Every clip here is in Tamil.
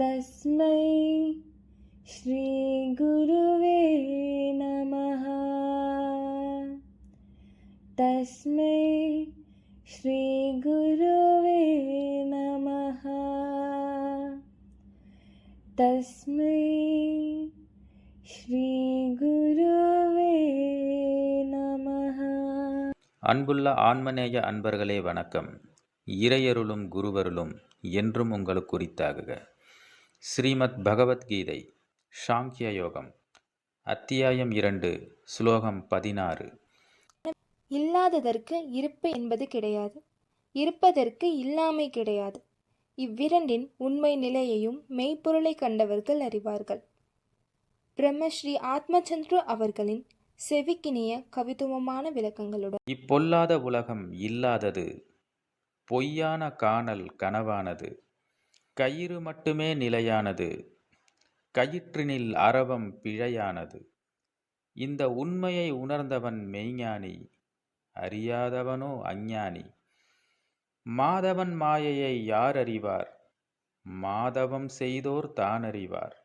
तस्मै श्रीगुरुवे नमः तस्मै श्रीगुरुवे नमः तस्मै श्रीगुरुवे नमः அன்புள்ள ஆன்மநேய அன்பர்களே வணக்கம் இறையருளும் குருவருளும் என்றும் உங்களுக்கு குறித்தாகுக ஸ்ரீமத் பகவத்கீதை சாங்கிய யோகம் அத்தியாயம் இரண்டு ஸ்லோகம் பதினாறு. இல்லாததற்கு இருப்பு என்பது கிடையாது. இருப்பதற்கு இல்லாமை கிடையாது. இவ்விரண்டின் உண்மை நிலையையும் மெய்ப்பொருளை கண்டவர்கள் அறிவார்கள். பிரம்மஸ்ரீ ஆத்மச்சந்திரு அவர்களின் செவிக்கினிய கவித்துவமான விளக்கங்களுடன் இப்பொல்லாத உலகம் இல்லாதது பொய்யான காணல் கனவானது. கயிறு மட்டுமே நிலையானது. கயிற்றினில் அரவம் பிழையானது. இந்த உண்மையை உணர்ந்தவன் மெய்ஞானி அறியாதவனோ அஞ்ஞானி. மாதவன் மாயையை யார் அறிவார் மாதவம் செய்தோர் தான் அறிவார்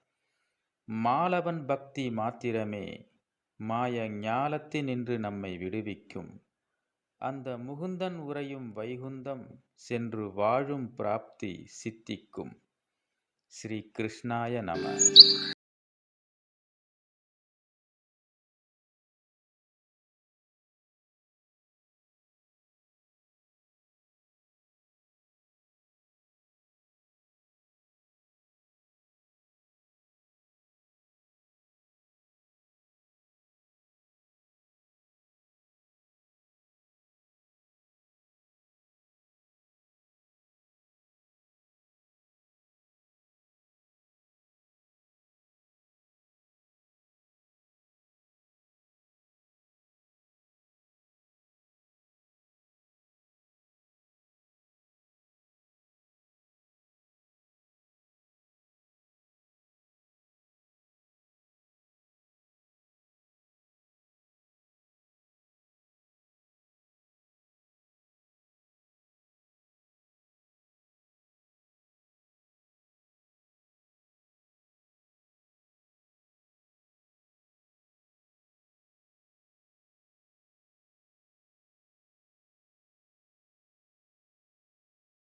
மாலவன் பக்தி மாத்திரமே மாய ஞாலத்தினின்று நம்மை விடுவிக்கும். அந்த முகுந்தன் உறையும் வைகுந்தம் சென்று வாழும் பிராப்தி சித்திக்கும். ஸ்ரீ கிருஷ்ணாய நம.